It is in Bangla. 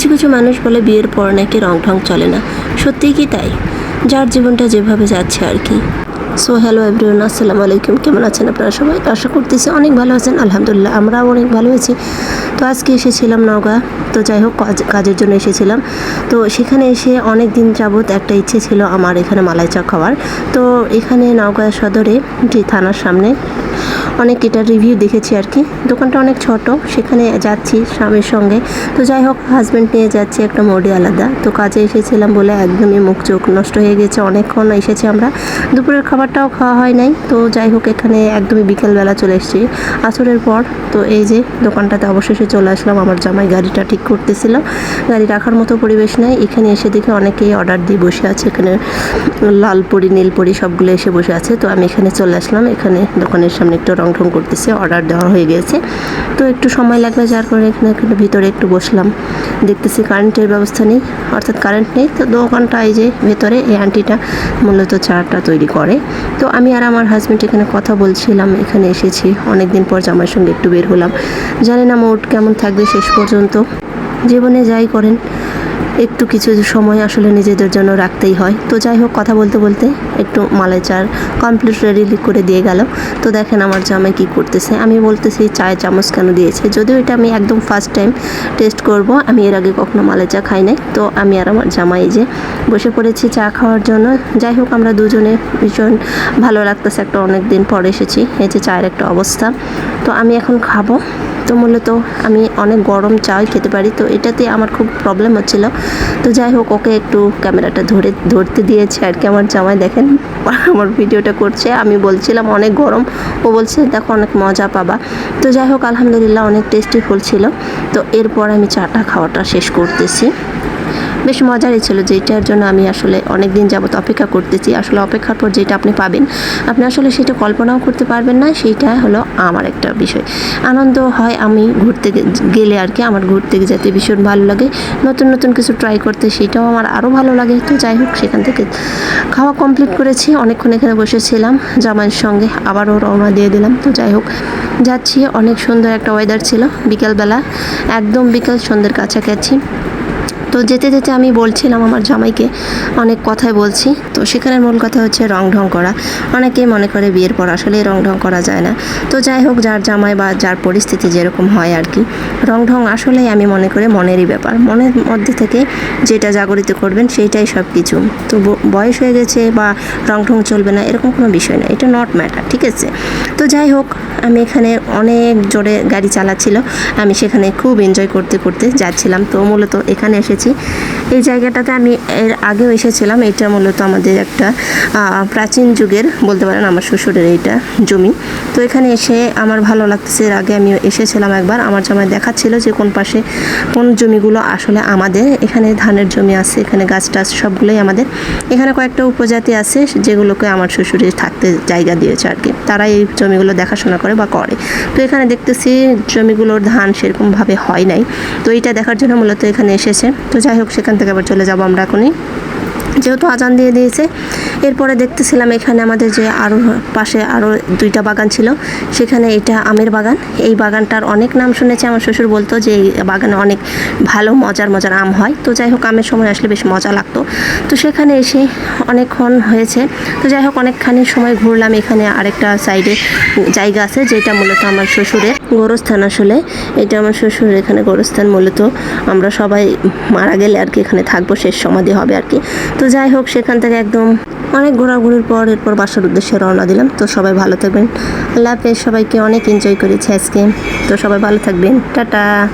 কিছু কিছু মানুষ বলে বিয়ের পর নাকি রং ঢং চলে না। সত্যিই কি তাই? যার জীবনটা যেভাবে যাচ্ছে আর কি। সো হ্যালো এভরিওয়ান আসসালামু আলাইকুম। কেমন আছেন আপনারা সবাই? আশা করতেছি অনেক ভালো আছেন, আলহামদুলিল্লাহ। আমরাও অনেক ভালো আছি। তো আজকে এসেছিলাম নওগাঁ। তো যাই হোক, কাজ, কাজের জন্য এসেছিলাম। তো সেখানে এসে অনেক দিন যাবৎ একটা ইচ্ছে ছিল আমার এখানে মালাই চা খাওয়ার। তো এখানে নওগাঁ সদরে যে থানার সামনে অনেক এটার রিভিউ দেখেছি আর কি। দোকানটা অনেক ছোট, সেখানে যাচ্ছি স্বামীর সঙ্গে। তো যাই হোক হাজব্যান্ড নিয়ে যাচ্ছে একটা মোডে আলাদা। তো কাজে এসেছিলাম বলে একদমই মুখ চোখ নষ্ট হয়ে গেছে। অনেকক্ষণ এসেছি আমরা। দুপুরের খাবারটাও খাওয়া হয় নাই। তো যাই হোক, এখানে একদমই বিকেলবেলা চলে এসেছি। আসরের পর, তো এই যে দোকানটাতে অবশেষে চলে আসলাম। আমার জামাই গাড়িটা ঠিক করতেছিল। গাড়ি রাখার মতো পরিবেশ নাই। এখানে এসে দেখে অনেকেই অর্ডার দিয়ে বসে আছে। এখানে লাল পরি, নীল পরি সবগুলো এসে বসে আছে। তো আমি এখানে চলে আসলাম। এখানে দোকানের সামনে একটু রং ঠং করতেছে অর্ডার দেওয়া হয়ে গেছে। তো একটু সময় লাগবে, যার কারণে এখানে ভিতরে একটু বসলাম। দেখতেছি কারেন্টের ব্যবস্থা নেই, অর্থাৎ কারেন্ট নেই। তো দোকানটা এই যে ভেতরে, এই আন্টিটা মূলত চাটা তৈরি করে। তো আমি আর আমার হাজব্যান্ড এখানে কথা বলছিলাম, এখানে এসেছি। অনেক দিন পর জামার সঙ্গে একটু বের হলাম। জানি না মোট কেমন থাকবে শেষ পর্যন্ত। জীবনে যাই করেন একটু কিছু সময় আসলে নিজেদের জন্য রাখতেই হয়। তো যাই হোক, কথা বলতে বলতে একটু মালাই চার কমপ্লিট রেডি করে দিয়ে গেল। তো দেখেন আমার জামাই কি করতেছে। আমি বলতেছি, চায়ের চামচ কেন দিয়েছে? যদিও এটা আমি একদম ফার্স্ট টাইম টেস্ট করব। আমি এর আগে কখনো মালাই চা খাই নাই। তো আমি আর আমার জামাই যে বসে পড়েছি চা খাওয়ার জন্য। যাই হোক, আমরা দুজনে ভীষণ ভালো লাগতেছে। একটা অনেক দিন পর এসেছি। এই যে চায়ের একটা অবস্থা। তো আমি এখন খাব। তো মূলত আমি অনেক গরম চাই খেতে পারি, তো এটাতে আমার খুব প্রবলেম হচ্ছিল। তো যাই হোক, ওকে একটু ক্যামেরাটা ধরে, ধরতে দিয়েছে আর কি। আমার জামাই দেখেন, আমার ভিডিওটা করছে। আমি বলছিলাম, অনেক গরম। ও বলছে, দেখো, অনেক মজা পাবা। তো যাই হোক, আলহামদুলিল্লাহ অনেক টেস্টি ফুল ছিল। তো এরপর আমি চাটা খাওয়াটা শেষ করতেছি। বেশ মজারই ছিল যেটার জন্য আমি আসলে অনেক দিন যাবত অপেক্ষা করতেছি। আসলে অপেক্ষার পর যেটা আপনি পাবেন, আপনি আসলে সেটা কল্পনাও করতে পারবেন না, সেইটা হলো আমার একটা বিষয়। আনন্দ হয় আমি ঘুরতে গেলে আর কি আমার ঘুরতে যেতে ভীষণ ভালো লাগে। নতুন নতুন কিছু ট্রাই করতে সেটাও আমার আরও ভালো লাগে। তো যাই হোক, সেখান থেকে খাওয়া কমপ্লিট করেছি, অনেকক্ষণ এখানে বসেছিলাম জামাইয়ের সঙ্গে, আবারও রওনা দিয়ে দিলাম। তো যাই হোক, যাচ্ছি। অনেক সুন্দর একটা ওয়েদার ছিল। বিকেলবেলা, একদম বিকেল, সন্ধ্যের কাছাকাছি। তো যেতে যেতে আমি বলছিলাম আমার জামাইকে, অনেক কথাই বলছি। তো সেখানে মূল কথা হচ্ছে রং ঢং করা। অনেকেই মনে করে বিয়ের পর আসলে রং ঢং করা যায় না। তো যাই হোক, যার জামাই বা যার পরিস্থিতি যেরকম হয় আর কি। রং ঢং আসলেই আমি মনে করি মনেরই ব্যাপার। মনের মধ্যে থেকে যেটা জাগরিত করবেন সেইটাই সব কিছু তো বয়স হয়ে গেছে বা রং ঢং চলবে না, এরকম কোনো বিষয় না। এটা নট ম্যাটার ঠিক আছে? তো যাই হোক, আমি এখানে অনেক জোরে গাড়ি চালাচ্ছিল। আমি সেখানে খুব এনজয় করতে করতে যাচ্ছিলাম। তো মূলত এখানে এসেছি এই জায়গাটাতে আমি এর আগেও এসেছিলাম। এটা মূলত আমাদের একটা প্রাচীন যুগের বলতে পারেন আমার শ্বশুরের এইটা জমি। তো এখানে এসে আমার ভালো লাগতেছে। এর আগে আমি এসেছিলাম একবার। আমার জামাই দেখাচ্ছিল যে কোন পাশে কোন জমিগুলো আসলে আমাদের। এখানে ধানের জমি আছে, এখানে গাছ টাছ সবগুলোই আমাদের। এখানে কয়েকটা উপজাতি আছে যেগুলোকে আমার শ্বশুরে থাকতে জায়গা দিয়েছে আর কি। তারা এই জমিগুলো দেখাশোনা করে বা করে। তো এখানে দেখতেছি জমিগুলোর ধান সেরকমভাবে হয় নাই। তো এইটা দেখার জন্য মূলত এখানে এসেছে। তো যাই হোক সেখান থেকে আবার চলে যাব আমরা এখনই। যেহেতু আজান দিয়ে দিয়েছে এরপরে দেখতেছিলাম এখানে আমাদের যে আরও পাশে আরও দুইটা বাগান ছিল, সেখানে এটা আমের বাগান। এই বাগানটার অনেক নাম শুনেছি, আমার শ্বশুর বলতো যে এই বাগানে অনেক ভালো, মজার মজার আম হয়। তো যাই হোক, আমের সময় আসলে বেশ মজা লাগতো। তো সেখানে এসে অনেকক্ষণ হয়েছে। তো যাই হোক, অনেকখানি সময় ঘুরলাম। এখানে আরেকটা সাইডে জায়গা আছে, যেটা মূলত আমার শ্বশুরের গোরস্থান আসলে। এটা আমার শ্বশুরের এখানে গোরস্থান মূলত। আমরা সবাই মারা গেলে আর কি এখানে থাকব, শেষ সমাধি হবে আর কি। তো যাই হোক, সেখান থেকে একদম অনেক ঘোরাঘুরির পর, এরপর বাসার উদ্দেশ্যে রওনা দিলাম। তো সবাই ভালো থাকবেন। আল্লাহ হাফেজ। সবাইকে অনেক এনজয় করেছি আজকে। তো সবাই ভালো থাকবেন। টাটা।